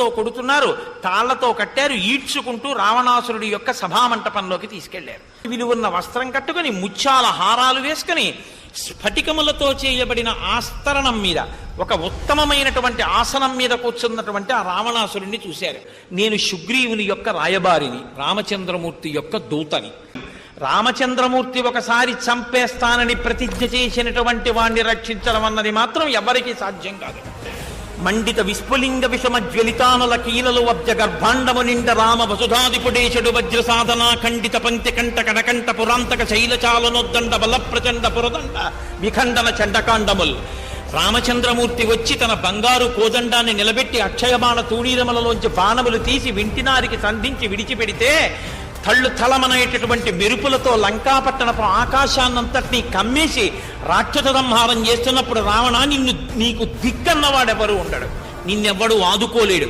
కొరడాలతో కొడుతున్నారు. తాళ్ళతో కట్టారు. ఈడ్చుకుంటూ రావణాసురుడి యొక్క సభామంటపంలోకి తీసుకెళ్ళారు. విలువన్న వస్త్రం కట్టుకుని ముత్యాల హారాలు వేసుకుని స్ఫటికములతో చేయబడిన ఆస్తరణం మీద ఒక ఉత్తమమైనటువంటి ఆసనం మీద కూర్చున్నటువంటి ఆ రావణాసురుణ్ణి చూశారు. నేను సుగ్రీవుని యొక్క రాయబారిని రామచంద్రమూర్తి యొక్క దూతని. రామచంద్రమూర్తి ఒకసారి చంపేస్తానని ప్రతిజ్ఞ చేసినటువంటి వాణ్ణి రక్షించడం అన్నది మాత్రం ఎవరికీ సాధ్యం కాదు. మండిత విస్ఫులింగ విషమ జ్వలితానల కీలలు వబ్జ గర్భాండము నిండ రామ వసుధాదిపుడేశుడు వజ్ర సాధన ఖండిత పంక్తి కంట కడకంట పురాంతక శైలచాలనొద్దండ బల ప్రచండ పురదండ విఖండన చండకాండముల్. రామచంద్రమూర్తి వచ్చి తన బంగారు కోదండాన్ని నిలబెట్టి అక్షయమాన తూణీరములలోంచి బాణములు తీసి వింటినారికి సంధించి విడిచిపెడితే తళ్ళు తలమనేటటువంటి మెరుపులతో లంకాపట్టణపు ఆకాశాన్నంతటినీ కమ్మేసి రాక్షస సంహారం చేస్తున్నప్పుడు రావణ నిన్ను నీకు దిక్కన్నవాడెవరు ఉండడు. నిన్నెవ్వడు ఆదుకోలేడు.